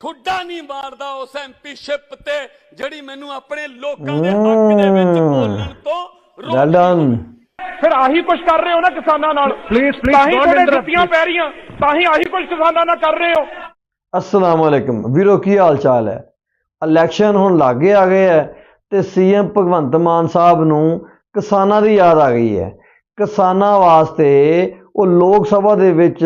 ਠੁੱਡਾ ਨਹੀਂ ਮਾਰਦਾ ਉਸ ਐਮਪੀਸ਼ਿਪ ਤੇ ਜਿਹੜੀ ਮੈਨੂੰ ਆਪਣੇ ਲੋਕਾਂ ਦੇ ਹੱਕ ਦੇ ਵਿੱਚ ਬੋਲਣ ਤੋਂ ਰੋਕਦੀ ਫਿਰ ਆਹੀ ਕੁਝ ਕਰ ਰਹੇ ਹੋ ਨਾ ਕਿਸਾਨਾਂ ਨਾਲ? Please, please, ਤਾਂ ਹੀ ਤੁਹਾਡੇ ਜੁੱਤੀਆਂ ਪੈ ਰਹੀਆਂ ਤਾਂ ਹੀ ਆਹੀ ਕੁਝ ਕਿਸਾਨਾਂ ਨਾਲ ਕਰ ਰਹੇ ਹੋ। ਅਸਲਾਮ ਵਾਲੇਕਮ ਵੀਰੋ ਕੀ ਹਾਲ ਚਾਲ ਹੈ? ਇਲੈਕਸ਼ਨ ਹੁਣ ਲਾਗੇ ਆ ਗਏ ਹੈ ਤੇ ਸੀਐਮ ਭਗਵੰਤ ਮਾਨ ਸਾਹਿਬ ਨੂੰ ਕਿਸਾਨਾਂ ਦੀ ਯਾਦ ਆ ਗਈ ਹੈ। ਕਿਸਾਨਾਂ ਵਾਸਤੇ ਉਹ ਲੋਕ ਸਭਾ ਦੇ ਵਿੱਚ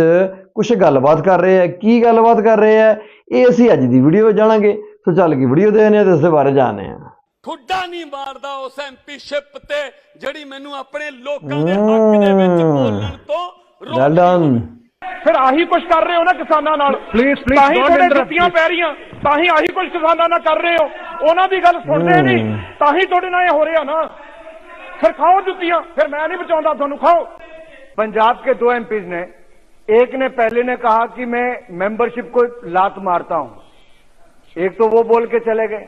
ਕੁਝ ਗੱਲਬਾਤ ਕਰ ਰਹੇ ਹੈ। ਕੀ ਗੱਲਬਾਤ ਕਰ ਰਹੇ ਹੈ? ਇਹ ਅਸੀਂ ਅੱਜ ਦੀ ਵੀਡੀਓ ਵਿੱਚ ਜਾਣਾਂਗੇ ਸੋ ਚੱਲ ਕੇ ਵੀਡੀਓ ਦੇਖਦੇ ਹਾਂ ਤੇ ਇਸ ਦੇ ਬਾਰੇ ਜਾਣਦੇ ਹਾਂ ਠੁੱਡਾ ਨਹੀਂ ਮਾਰਦਾ ਉਸ ਐਮਪੀਸ਼ਿਪ ਤੇ ਜਿਹੜੀ ਮੈਨੂੰ ਆਪਣੇ ਲੋਕਾਂ ਦੇ ਹੱਕ ਦੇ ਵਿੱਚ ਬੋਲਣ ਤੋਂ ਵੈਲ ਰੋਕਦੀ ਡਨ ਫਿਰ ਆਹੀ ਕੁਝ ਕਰ ਰਹੇ ਹੋ ਨਾ ਕਿਸਾਨਾਂ ਨਾਲ Please, please, ਤਾਂ ਹੀ don't ਤੁਹਾਡੇ interrupt, ਜੁੱਤੀਆਂ ਪੈ ਰਹੀਆਂ ਤਾਂ ਹੀ ਆਹੀ ਕੁਝ ਕਿਸਾਨਾਂ ਨਾਲ ਕਰ ਰਹੇ ਹੋ ਉਹਨਾਂ ਦੀ ਗੱਲ ਸੁਣਦੇ ਨਹੀਂ ਤਾਂ ਹੀ ਤੁਹਾਡੇ ਨਾਲ ਇਹ ਹੋ ਰਿਹਾ ਨਾ ਫਿਰ ਖਾਓ ਜੁੱਤੀਆਂ ਫਿਰ ਮੈਂ ਨਹੀਂ ਬਚਾਉਂਦਾ ਤੁਹਾਨੂੰ ਖਾਓ पंजाब के दो एमपीज ने एक ने पहले ने कहा कि मैं मेंबरशिप को लात मारता हूं एक तो वो बोल के चले गए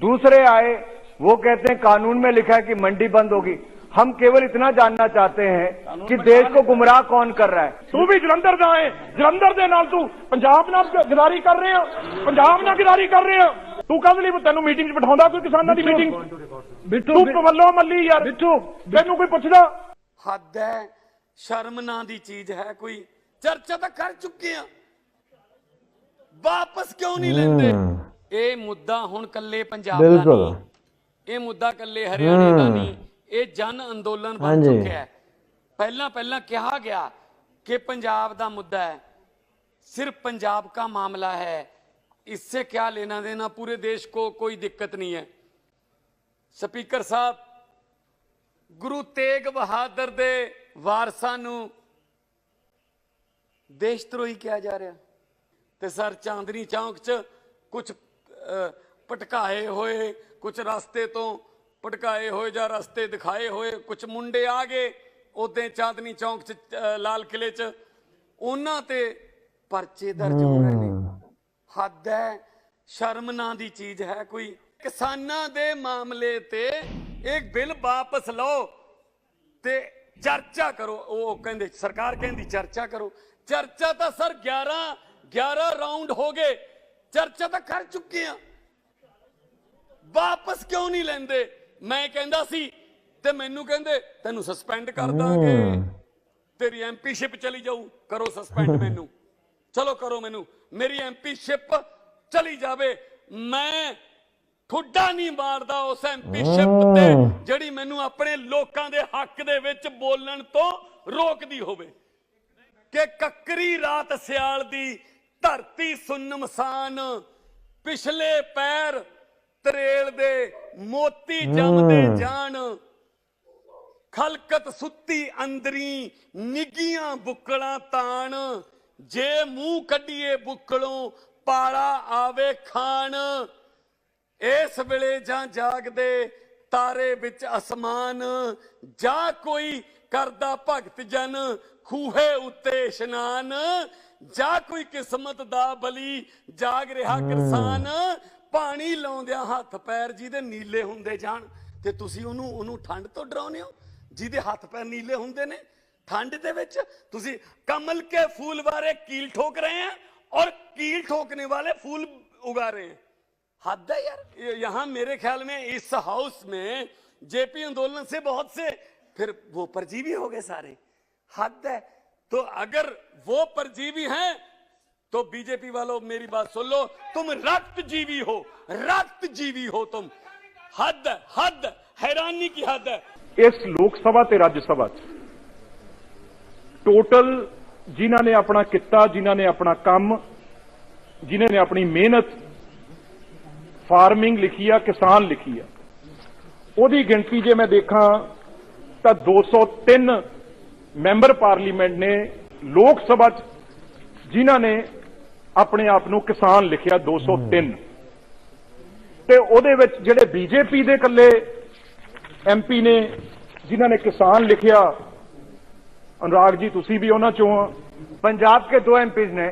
दूसरे आए वो कहते हैं कानून में लिखा है कि मंडी बंद होगी हम केवल इतना जानना चाहते हैं कि देश को गुमराह कौन कर रहा है ਤੂੰ ਵੀ ਜਲੰਧਰ ਦਾ ਹੈ ਜਲੰਧਰ ਦੇ ਨਾਲ ਤੂੰ ਪੰਜਾਬ ਨਾਲ ਗ- ਗਦਾਰੀ ਕਰ ਰਹੇ ਆ ਪੰਜਾਬ ਨਾਲ ਗਦਾਰੀ ਕਰ ਰਹੇ ਆ ਤੂੰ ਕਦ ਲਈ ਤੈਨੂੰ ਮੀਟਿੰਗ 'ਚ ਬਿਠਾਉਂਦਾ ਕੋਈ ਕਿਸਾਨਾਂ ਦੀ ਮੀਟਿੰਗ ਬਿੱਟੂ ਤੂੰ ਮੱਲੋ ਮੱਲੀ ਯਾਰ ਬਿੱਟੂ ਤੈਨੂੰ ਕੋਈ ਪੁੱਛਦਾ ਹੱਦ ਹੈ ਸ਼ਰਮ ਨਾਂ ਦੀ ਚੀਜ਼ ਹੈ ਕੋਈ ਚਰਚਾ ਤਾਂ ਕਰ ਚੁੱਕੇ ਆ ਵਾਪਸ ਕਿਉਂ ਨਹੀਂ ਲੈਂਦੇ ਇਹ ਮੁੱਦਾ ਹੁਣ ਕੱਲੇ ਪੰਜਾਬ ਦਾ ਬਿਲਕੁਲ। ਨਹੀਂ ਇਹ ਮੁੱਦਾ ਕੱਲੇ ਹਰਿਆਣੇ ਦਾ ਨਹੀਂ ਇਹ ਜਨ ਅੰਦੋਲਨ ਬਣ ਹਾਂਜੀ। ਚੁੱਕਿਆ ਹੈ ਪਹਿਲਾਂ ਪਹਿਲਾਂ ਕਿਹਾ ਗਿਆ ਕਿ ਪੰਜਾਬ ਦਾ ਮੁੱਦਾ ਹੈ सिर्फ पंजाब का मामला है इससे क्या लेना देना पूरे देश को कोई दिक्कत नहीं है ਸਪੀਕਰ ਸਾਹਿਬ ਗੁਰੂ ਤੇਗ ਬਹਾਦਰ ਦੇ ਵਾਰਸਾਂ ਨੂੰ ਦੇਸ਼ ਧਰੋਹੀ ਕਿਹਾ ਜਾ ਰਿਹਾ। ਤੇ ਸਰ ਚਾਂਦਨੀ ਚੌਂਕ 'ਚ ਕੁਝ ਪਟਕਾਏ ਹੋਏ ਕੁਝ ਰਸਤੇ ਤੋਂ ਪਟਕਾਏ ਹੋਏ ਜਾਂ ਰਸਤੇ ਦਿਖਾਏ ਹੋਏ ਕੁਝ ਮੁੰਡੇ ਆ ਗਏ ਉਦੋਂ ਚਾਂਦਨੀ ਚੌਂਕ 'ਚ ਲਾਲ ਕਿਲੇ 'ਚ। ਉਹਨਾਂ ਤੇ ਪਰਚੇ ਦਰਜ ਹੋ ਰਹੇ ਨੇ ਹੱਦ ਹੈ ਸ਼ਰਮ ਨਾਂ ਦੀ ਚੀਜ਼ ਹੈ ਕੋਈ। ਕਿਸਾਨਾਂ ਦੇ ਮਾਮਲੇ ਤੇ ਇੱਕ ਬਿੱਲ ਵਾਪਸ ਲਓ ਤੇ ਚਰਚਾ ਕਰੋ। ਉਹ ਕਹਿੰਦੇ, ਸਰਕਾਰ ਕਹਿੰਦੀ, ਚਰਚਾ ਕਰੋ। ਚਰਚਾ ਤਾਂ ਸਰ 11 11 ਰਾਉਂਡ ਹੋ ਗਏ। ਚਰਚਾ ਤਾਂ ਕਰ ਚੁੱਕੇ ਆ। ਵਾਪਸ ਕਿਉਂ ਨਹੀਂ ਲੈਂਦੇ? ਮੈਂ ਕਹਿੰਦਾ ਸੀ ਤੇ ਮੈਨੂੰ ਕਹਿੰਦੇ ਤੈਨੂੰ ਸਸਪੈਂਡ ਕਰ ਦਾਂਗੇ। ਤੇਰੀ ਐਮਪੀਸ਼ਿਪ ਚਲੀ ਜਾਊ। ਕਰੋ ਸਸਪੈਂਡ ਮੈਨੂੰ। ਚਲੋ ਕਰੋ ਮੈਨੂੰ। ਮੇਰੀ ਐਮਪੀਸ਼ਿਪ ਚਲੀ ਜਾਵੇ। ਮੈਂ ਠੁੱਡਾ ਨਹੀਂ ਮਾਰਦਾ ਉਸ ਐਮਪੀਸ਼ਿਪ ਤੇ ਜਿਹੜੀ ਮੈਨੂੰ ਆਪਣੇ ਲੋਕਾਂ ਦੇ ਹੱਕ ਦੇ ਵਿੱਚ ਬੋਲਣ ਤੋਂ ਰੋਕਦੀ ਹੋਵੇ। ਕਿ ਕੱਕਰੀ ਰਾਤ ਸਿਆਲ ਦੀ ਧਰਤੀ ਸੁੰਨ ਮਸਾਨ ਪਿਛਲੇ ਪੈਰ ਤਰੇਲ ਦੇ ਮੋਤੀ ਜੰਮਦੇ ਜਾਣ ਖਲਕਤ ਸੁੱਤੀ ਅੰਦਰੀ ਨਿੱਗੀਆਂ ਬੁੱਕਲਾਂ ਤਾਣ ਜੇ ਮੂੰਹ ਕੱਢੀਏ ਬੁੱਕਲੋਂ ਪਾਲਾ ਆਵੇ ਖਾਣ ਇਸ ਵੇਲੇ ਜਾਂ ਜਾਗਦੇ ਤਾਰੇ ਵਿੱਚ ਅਸਮਾਨ ਜਾ ਕੋਈ ਕਰਦਾ ਭਗਤ ਜਨ ਖੂਹੇ ਉੱਤੇ ਇਸ਼ਨਾਨ ਜਾ ਕੋਈ ਕਿਸਮਤ ਦਾ ਬਲੀ ਜਾਗ ਰਿਹਾ ਕਿਸਾਨ ਪਾਣੀ ਲਾਉਂਦਿਆਂ ਹੱਥ ਪੈਰ ਜਿਹਦੇ ਨੀਲੇ ਹੁੰਦੇ ਜਾਣ। ਤੇ ਤੁਸੀਂ ਉਹਨੂੰ ਉਹਨੂੰ ਠੰਡ ਤੋਂ ਡਰਾਉਨੇ ਹੋ? ਜਿਹਦੇ ਹੱਥ ਪੈਰ ਨੀਲੇ ਹੁੰਦੇ ਨੇ। ਠੰਡ ਦੇ ਵਿੱਚ ਤੁਸੀਂ ਕਮਲ ਕੇ ਫੂਲ ਬਾਰੇ ਕੀਲ ਠੋਕ ਰਹੇ ਆ ਔਰ ਕੀਲ ਠੋਕਨੇ ਵਾਲੇ ਫੁੱਲ ਉਗਾ ਰਹੇ ਆ। हद है यार। यहाँ मेरे ख्याल में इस हाउस में जेपी आंदोलन से बहुत से फिर वो परजीवी हो गए सारे। हद है। तो अगर वो परजीवी हैं तो बीजेपी वालों मेरी बात सुन लो तुम रक्त जीवी हो रक्त जीवी हो तुम। हद हद हैरानी की हद है। इस लोकसभा से राज्यसभा टोटल जिन्होंने अपना किता जिन्होंने अपना काम जिन्होंने अपनी मेहनत ਫਾਰਮਿੰਗ ਲਿਖੀ ਆ ਕਿਸਾਨ ਲਿਖੀ ਆ ਉਹਦੀ ਗਿਣਤੀ ਜੇ ਮੈਂ ਦੇਖਾਂ ਤਾਂ 203 ਮੈਂਬਰ ਪਾਰਲੀਮੈਂਟ ਨੇ ਲੋਕ ਸਭਾ 'ਚ ਜਿਨ੍ਹਾਂ ਨੇ ਆਪਣੇ ਆਪ ਨੂੰ ਕਿਸਾਨ ਲਿਖਿਆ 203 ਤੇ ਉਹਦੇ ਵਿੱਚ ਜਿਹੜੇ ਬੀਜੇਪੀ ਦੇ ਇਕੱਲੇ ਐਮਪੀ ਨੇ ਜਿਨ੍ਹਾਂ ਨੇ ਕਿਸਾਨ ਲਿਖਿਆ ਅਨੁਰਾਗ ਜੀ ਤੁਸੀਂ ਵੀ ਉਹਨਾਂ ਚੋਂ ਆ पंजाब के दो एमपीज ने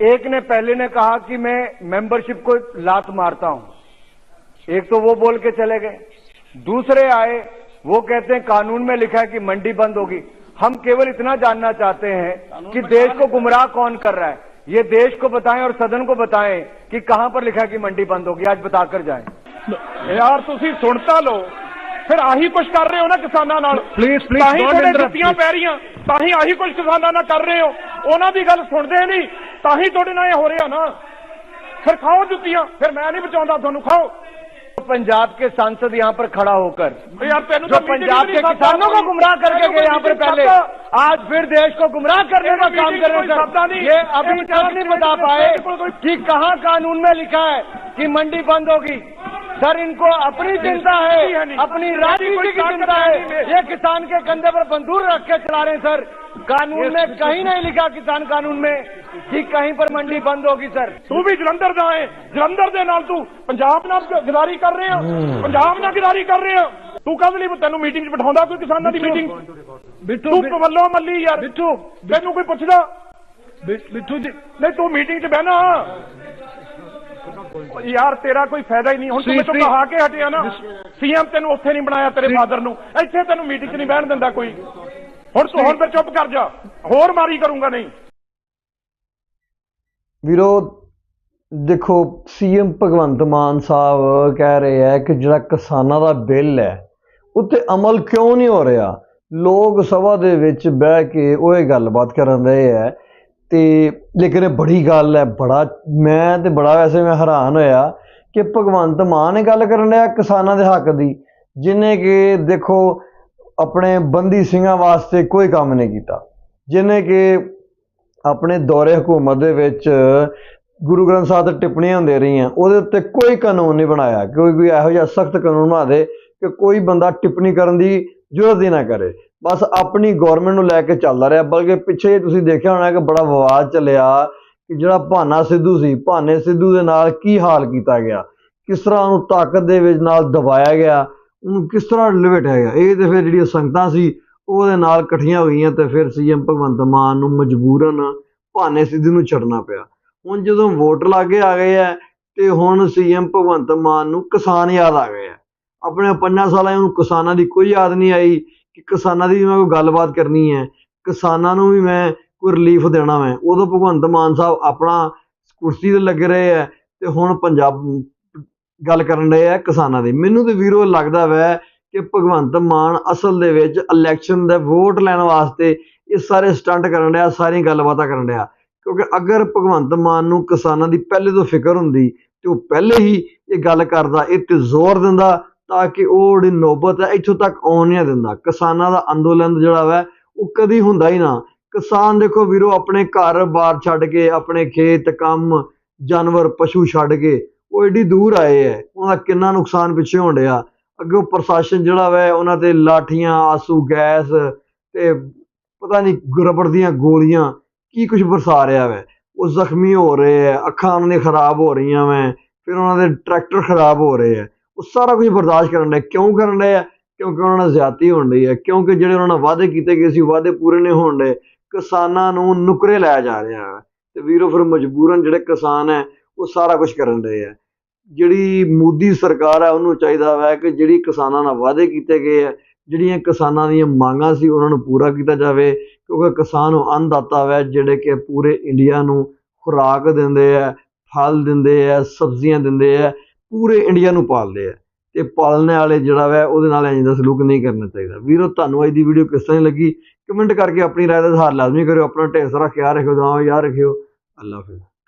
एक ने पहले ने कहा कि मैं मेंबरशिप को लात मारता हूं एक तो वो बोल के चले गए दूसरे आए वो कहते हैं कानून में लिखा है कि मंडी बंद होगी हम केवल इतना जानना चाहते हैं कि देश को गुमराह कौन कर रहा है ये देश को बताएं और सदन को बताएं कि कहां पर लिखा है कि मंडी बंद होगी आज बताकर जाएं ਯਾਰ ਤੁਸੀਂ ਸੁਣ ਤਾਂ ਲਓ ਫਿਰ ਆਹੀ ਕੁਝ ਕਰ ਰਹੇ ਹੋ ਨਾ ਕਿਸਾਨਾਂ ਨਾਲ Please, please, ਤਾਂ ਹੀ don't ਤੁਹਾਡੇ interrupt, ਜੁੱਤੀਆਂ ਪੈ ਰਹੀਆਂ ਤਾਂ ਹੀ ਆਹੀ ਕੁਝ ਕਿਸਾਨਾਂ ਨਾਲ ਕਰ ਰਹੇ ਹੋ ਉਹਨਾਂ ਦੀ ਗੱਲ ਸੁਣਦੇ ਨਹੀਂ ताही थोड़े ना ਨਾਲ हो ਹੋ ਰਿਹਾ ना। फिर खाओ जुतियाँ फिर मैं नहीं बचाऊँगा थानू खाओ। तो पंजाब के सांसद यहाँ पर खड़ा होकर जो तो पंजाब के किसानों को गुमराह करके तो गए यहाँ पर पहले। आज फिर देश को गुमराह करने का काम कर रहे ये अभी तक नहीं बता पाए कि कहाँ कानून में लिखा है कि मंडी बंद होगी। सर इनको अपनी चिंता है अपनी राजनीति की चिंता है। ये किसान के कंधे पर बंदूर रख के चला रहे हैं सर। कानून में कहीं नहीं लिखा किसान कानून में कि कहीं पर मंडी बंद होगी सर ਤੂੰ ਵੀ ਜਲੰਧਰ ਦਾ ਹੈ ਜਲੰਧਰ ਦੇ ਨਾਲ ਤੂੰ ਪੰਜਾਬ ਨਾਲ ਗ- ਗਦਾਰੀ ਕਰ ਰਿਹਾ ਪੰਜਾਬ ਨਾਲ ਗਦਾਰੀ ਕਰ ਰਿਹਾ ਤੂੰ ਕਦ ਲਈ ਤੈਨੂੰ ਮੀਟਿੰਗ 'ਚ ਬਿਠਾਉਂਦਾ ਕੋਈ ਕਿਸਾਨਾਂ ਦੀ ਮੀਟਿੰਗ बिट्टू ਤੂੰ ਵੱਲੋਂ ਮੱਲੀ ਯਾਰ बिट्टू ਤੈਨੂੰ ਕੋਈ ਪੁੱਛਦਾ बिट्टू जी ਨਹੀਂ ਤੂੰ ਮੀਟਿੰਗ 'ਚ ਬਹਿਣਾ ਯਾਰ ਤੇਰਾ ਕੋਈ ਫਾਇਦਾ ਹੀ ਨਹੀਂ ਹੁਣ ਤੂੰ ਸੀ- ਮੈਨੂੰ ਸੀ- ਕਹਾ ਕੇ ਹਟਿਆ ਨਾ ਸੀਐਮ ਤੈਨੂੰ ਉੱਥੇ ਨਹੀਂ ਬਣਾਇਆ ਤੇਰੇ ਫਾਦਰ ਨੂੰ ਇੱਥੇ ਤੈਨੂੰ ਮੀਟਿੰਗ 'ਚ ਨਹੀਂ ਬਹਿਣ ਦਿੰਦਾ ਕੋਈ ਹੁਣ ਤੂੰ ਹੁਣ ਫਿਰ ਚੁੱਪ ਕਰ ਜਾ। ਹੋਰ ਮਾਰੀ ਕਰੂੰਗਾ ਨਹੀਂ। ਵੀਰੋ, ਦੇਖੋ, ਸੀਐਮ ਭਗਵੰਤ ਮਾਨ ਸਾਹਿਬ ਕਹਿ ਰਹੇ ਹੈ ਕਿ ਜਿਹੜਾ ਕਿਸਾਨਾਂ ਦਾ ਬਿੱਲ ਹੈ, ਉੱਤੇ ਅਮਲ ਕਿਉਂ ਨਹੀਂ ਹੋ ਰਿਹਾ? ਲੋਕ ਸਭਾ ਦੇ ਵਿੱਚ ਬਹਿ ਕੇ ਉਹ ਇਹ ਗੱਲਬਾਤ ਕਰਨ ਰਹੇ ਹੈ ਤੇ ਲੇਕਿਨ ਇਹ ਬੜੀ ਗੱਲ ਹੈ, ਬੜਾ, ਮੈਂ ਤੇ ਬੜਾ ਵੈਸੇ ਮੈਂ ਹੈਰਾਨ ਹੋਇਆ ਕਿ ਭਗਵੰਤ ਮਾਨ ਇਹ ਗੱਲ ਕਰਨ ਰਿਹਾ ਕਿਸਾਨਾਂ ਦੇ ਹੱਕ ਦੀ, ਜਿਨੇ ਕਿ ਦੇਖੋ ਆਪਣੇ ਬੰਦੀ ਸਿੰਘਾਂ ਵਾਸਤੇ ਕੋਈ ਕੰਮ ਨਹੀਂ ਕੀਤਾ। ਜਿਨੇ ਕਿ ਆਪਣੇ ਦੌਰੇ ਹਕੂਮਤ ਦੇ ਵਿੱਚ ਗੁਰੂ ਗ੍ਰੰਥ ਸਾਹਿਬ ਤੇ ਟਿੱਪਣੀਆਂ ਹੁੰਦੇ ਰਹੀਆਂ, ਉਹਦੇ ਉੱਤੇ ਕੋਈ ਕਾਨੂੰਨ ਨਹੀਂ ਬਣਾਇਆ। ਕੋਈ ਕੋਈ ਇਹੋ ਜਿਹਾ ਸਖਤ ਕਾਨੂੰਨ ਬਣਾ ਦੇ ਕਿ ਕੋਈ ਬੰਦਾ ਟਿੱਪਣੀ ਕਰਨ ਦੀ ਜ਼ਰੂਰਤ ਹੀ ਨਾ ਕਰੇ। ਬਸ ਆਪਣੀ ਗਵਰਨਮੈਂਟ ਨੂੰ ਲੈ ਕੇ ਚੱਲਦਾ ਰਿਹਾ, ਬਲਕਿ ਪਿੱਛੇ ਤੁਸੀਂ ਦੇਖਿਆ ਹੋਣਾ ਕਿ ਬੜਾ ਵਿਵਾਦ ਚੱਲਿਆ ਕਿ ਜਿਹੜਾ ਭਾਨਾ ਸਿੱਧੂ ਸੀ, ਭਾਨੇ ਸਿੱਧੂ ਦੇ ਨਾਲ ਕੀ ਹਾਲ ਕੀਤਾ ਗਿਆ? ਕਿਸ ਤਰ੍ਹਾਂ ਉਹਨੂੰ ਤਾਕਤ ਦੇ ਵਿੱਚ ਨਾਲ ਦਬਾਇਆ ਗਿਆ? ਉਹਨੂੰ ਕਿਸ ਤਰ੍ਹਾਂ ਲਵੇਟਿਆ ਗਿਆ ਇਹ ਤੇ ਫਿਰ ਜਿਹੜੀਆਂ ਸੰਗਤਾਂ ਸੀ, ਉਹਦੇ ਨਾਲ ਇਕੱਠੀਆਂ ਹੋਈਆਂ ਤੇ ਫਿਰ ਸੀਐਮ ਭਗਵੰਤ ਮਾਨ ਨੂੰ ਮਜਬੂਰਨ ਭਾਨੇ ਸਿੱਧੂ ਨੂੰ ਛੱਡਣਾ ਪਿਆ। ਹੁਣ ਜਦੋਂ ਵੋਟ ਲਾਗੇ ਆ ਗਏ ਆ ਤੇ ਹੁਣ ਸੀਐਮ ਭਗਵੰਤ ਮਾਨ ਨੂੰ ਕਿਸਾਨ ਯਾਦ ਆ ਗਏ ਆ। ਆਪਣੇ ਪੰਜਾਂ ਸਾਲਾਂ 'ਚ ਉਹਨੂੰ ਕਿਸਾਨਾਂ ਦੀ ਕੋਈ ਯਾਦ ਨਹੀਂ ਆਈ ਕਿ ਕਿਸਾਨਾਂ ਦੀ ਵੀ ਮੈਂ ਕੋਈ ਗੱਲਬਾਤ ਕਰਨੀ ਹੈ। ਕਿਸਾਨਾਂ ਨੂੰ ਵੀ ਮੈਂ ਕੋਈ ਰਿਲੀਫ ਦੇਣਾ ਮੈਂ। ਉਦੋਂ ਭਗਵੰਤ ਮਾਨ ਸਾਹਿਬ ਆਪਣਾ ਕੁਰਸੀ ਤੇ ਲੱਗੇ ਰਹੇ ਆ ਤੇ ਹੁਣ ਪੰਜਾਬ ਗੱਲ ਕਰਨ ਰਹੇ ਆ ਕਿਸਾਨਾਂ ਦੀ। ਮੈਨੂੰ ਤੇ ਵੀਰੋ ਲੱਗਦਾ ਵੈ ਕਿ ਭਗਵੰਤ ਮਾਨ ਅਸਲ ਦੇ ਵਿੱਚ ਇਲੈਕਸ਼ਨ ਦਾ ਵੋਟ ਲੈਣ ਵਾਸਤੇ ਇਹ ਸਾਰੇ ਸਟੰਟ ਕਰਨ ਰਿਹਾ ਸਾਰੀਆਂ ਗੱਲਬਾਤਾਂ ਕਰਨ ਰਿਹਾ ਕਿਉਂਕਿ ਅਗਰ ਭਗਵੰਤ ਮਾਨ ਨੂੰ ਕਿਸਾਨਾਂ ਦੀ ਪਹਿਲੇ ਤੋਂ ਫਿਕਰ ਹੁੰਦੀ ਤੇ ਉਹ ਪਹਿਲੇ ਹੀ ਇਹ ਗੱਲ ਕਰਦਾ, ਇਹ ਤੇ ਜ਼ੋਰ ਦਿੰਦਾ ਤਾਂ ਕਿ ਉਹ ਜਿਹੜੀ ਨੌਬਤ ਹੈ ਇੱਥੋਂ ਤੱਕ ਆਉਣ ਨਹੀਂ ਦਿੰਦਾ। ਕਿਸਾਨਾਂ ਦਾ ਅੰਦੋਲਨ ਜਿਹੜਾ ਵਾ, ਉਹ ਕਦੀ ਹੁੰਦਾ ਹੀ ਨਾ। ਕਿਸਾਨ ਦੇਖੋ ਵੀਰੋ, ਆਪਣੇ ਘਰ-ਬਾਰ ਛੱਡ ਕੇ, ਆਪਣੇ ਖੇਤ, ਕੰਮ, ਜਾਨਵਰ, ਪਸ਼ੂ ਛੱਡ ਕੇ ਉਹ ਏਡੀ ਦੂਰ ਆਏ ਹੈ ਉਹਨਾਂ ਦਾ ਕਿੰਨਾ ਨੁਕਸਾਨ ਪਿੱਛੇ ਹੋਣ ਡਿਆ। ਅੱਗੇ ਪ੍ਰਸ਼ਾਸਨ ਜਿਹੜਾ ਵੈ, ਉਹਨਾਂ ਤੇ ਲਾਠੀਆਂ, ਆਸੂ, ਗੈਸ ਤੇ ਪਤਾ ਨਹੀਂ ਰਬੜ ਦੀਆਂ ਗੋਲੀਆਂ, ਕੀ ਕੁਝ ਬਰਸਾ ਰਿਹਾ ਵੈ। ਉਹ ਜ਼ਖਮੀ ਹੋ ਰਹੇ ਆ ਅੱਖਾਂ ਉਹਨਾਂ ਦੀਆਂ ਖਰਾਬ ਹੋ ਰਹੀਆਂ ਵੈ, ਫਿਰ ਉਹਨਾਂ ਦੇ ਟਰੈਕਟਰ ਖਰਾਬ ਹੋ ਰਹੇ ਆ ਉਹ ਸਾਰਾ ਕੁਝ ਬਰਦਾਸ਼ਤ ਕਰਨ ਦੇ ਕਿਉਂ ਕਰਨ ਦੇ ਆ? ਕਿਉਂਕਿ ਉਹਨਾਂ ਨਾਲ ਜ਼ਿਆਦਤੀ ਹੋਣ ਡਈ ਹੈ ਕਿਉਂਕਿ ਜਿਹੜੇ ਉਹਨਾਂ ਨਾਲ ਵਾਅਦੇ ਕੀਤੇ ਗਏ ਸੀ ਵਾਅਦੇ ਪੂਰੇ ਨਹੀਂ ਹੋਣ ਦੇ ਕਿਸਾਨਾਂ ਨੂੰ ਨੁਕਰੇ ਲਾਇਆ ਜਾ ਰਿਹਾ ਹੈ ਤੇ ਵੀਰੋ ਫਿਰ ਮਜਬੂਰਨ ਜਿਹੜੇ ਕਿਸਾਨ ਹੈ ਉਹ ਸਾਰਾ ਕੁਝ ਕਰਨ ਦੇ ਹੈ ਜਿਹੜੀ ਮੋਦੀ ਸਰਕਾਰ ਹੈ, ਉਹਨੂੰ ਚਾਹੀਦਾ ਹੈ ਕਿ ਜਿਹੜੀ ਕਿਸਾਨਾਂ ਨਾਲ ਵਾਅਦੇ ਕੀਤੇ ਗਏ ਹੈ ਜਿਹੜੀਆਂ ਕਿਸਾਨਾਂ ਦੀਆਂ ਮੰਗਾਂ ਸੀ, ਉਹਨਾਂ ਨੂੰ ਪੂਰਾ ਕੀਤਾ ਜਾਵੇ, ਕਿਉਂਕਿ ਕਿਸਾਨ ਉਹ ਅੰਨਦਾਤਾ ਹੈ ਜਿਹੜੇ ਕਿ ਪੂਰੇ ਇੰਡੀਆ ਨੂੰ ਖੁਰਾਕ ਦਿੰਦੇ ਹੈ ਫਲ ਦਿੰਦੇ ਹੈ ਸਬਜ਼ੀਆਂ ਦਿੰਦੇ ਹੈ ਪੂਰੇ ਇੰਡੀਆ ਨੂੰ ਪਾਲਦੇ ਹੈ ਤੇ ਪਾਲਣੇ ਵਾਲੇ ਜਿਹੜਾ ਵੈ, ਉਹਦੇ ਨਾਲ ਇੰਝ ਦਾ ਸਲੂਕ ਨਹੀਂ ਕਰਨਾ ਚਾਹੀਦਾ। ਵੀਰੋ, ਤੁਹਾਨੂੰ ਅੱਜ ਦੀ ਵੀਡੀਓ ਕਿਸ ਤਰ੍ਹਾਂ ਦੀ ਲੱਗੀ? ਕਮੈਂਟ ਕਰਕੇ ਆਪਣੀ ਰਾਏ ਦਾ ਇਜ਼ਹਾਰ ਲਾਜ਼ਮੀ ਕਰਿਓ, ਆਪਣਾ ਢੇਰ ਸਾਰਾ ਖਿਆਲ ਰੱਖਿਓ, ਦੁਆਵਾਂ ਯਾਦ ਰੱਖਿਓ। ਅੱਲਾ ਹਾਫਿਜ਼।